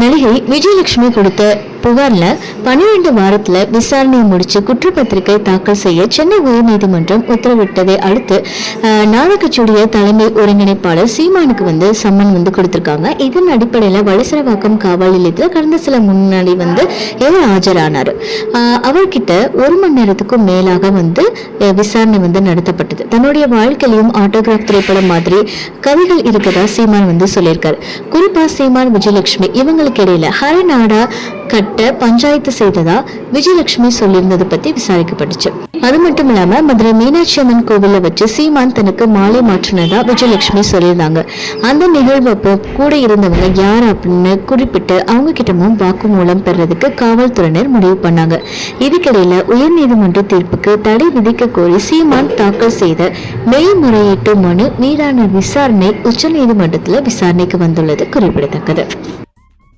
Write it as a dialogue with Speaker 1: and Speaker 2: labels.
Speaker 1: நடிகை விஜயலட்சுமி கொடுத்த புகார்ல பன்னிரண்டு வாரத்துல விசாரணையை முடிச்சு குற்றப்பத்திரிகை தாக்கல் செய்ய சென்னை உயர்நீதிமன்றம் உத்தரவிட்டதை அடுத்து நாடகச்சுடைய தலைமை ஒருங்கிணைப்பாளர் சீமானுக்கு வந்து சம்மன் வந்து கொடுத்திருக்காங்க. இதன் அடிப்படையில் வலிசரவாக்கம் காவல் நிலையத்தில் கடந்த சில முன்னாடி வந்து இவர் ஆஜரானார். அவர்கிட்ட ஒரு மணி நேரத்துக்கும் மேலாக வந்து விசாரணை வந்து நடத்தப்பட்டது. தன்னுடைய வாழ்க்கையிலும் ஆட்டோகிராஃப் திரைப்படம் மாதிரி கதைகள் இருக்கதா சீமான் வந்து சொல்லியிருக்காரு. குறிப்பா சீமான் விஜயலட்சுமி இவங்களுக்கு இடையில ஹரநாடா கட்ட பஞ்சாயத்து செய்ததா விஜயலட்சுமி சொல்லியிருந்தது பத்தி விசாரிக்கப்பட்டுச்சு. அது மட்டும் இல்லாம மதுரை மீனாட்சி அம்மன் கோவில வச்சு சீமான் தனக்கு மாலை மாற்றினதா விஜயலட்சுமி சொல்லியிருந்தாங்க. அந்த நிகழ்வு அப்போ கூட இருந்தவங்க யார் அப்படின்னு குறிப்பிட்டு அவங்க கிட்டமும் வாக்குமூலம் பெறதுக்கு காவல்துறையினர் முடிவு பண்ணாங்க. இதுக்கிடையில உயர்நீதிமன்ற தீர்ப்புக்கு தடை விதிக்க கோரி சீமான் தாக்கல் செய்த மேல்முறையீட்டு மனு மீதான விசாரணை உச்சநீதிமன்றத்தில் விசாரணைக்கு வந்துள்ளது குறிப்பிடத்தக்கது.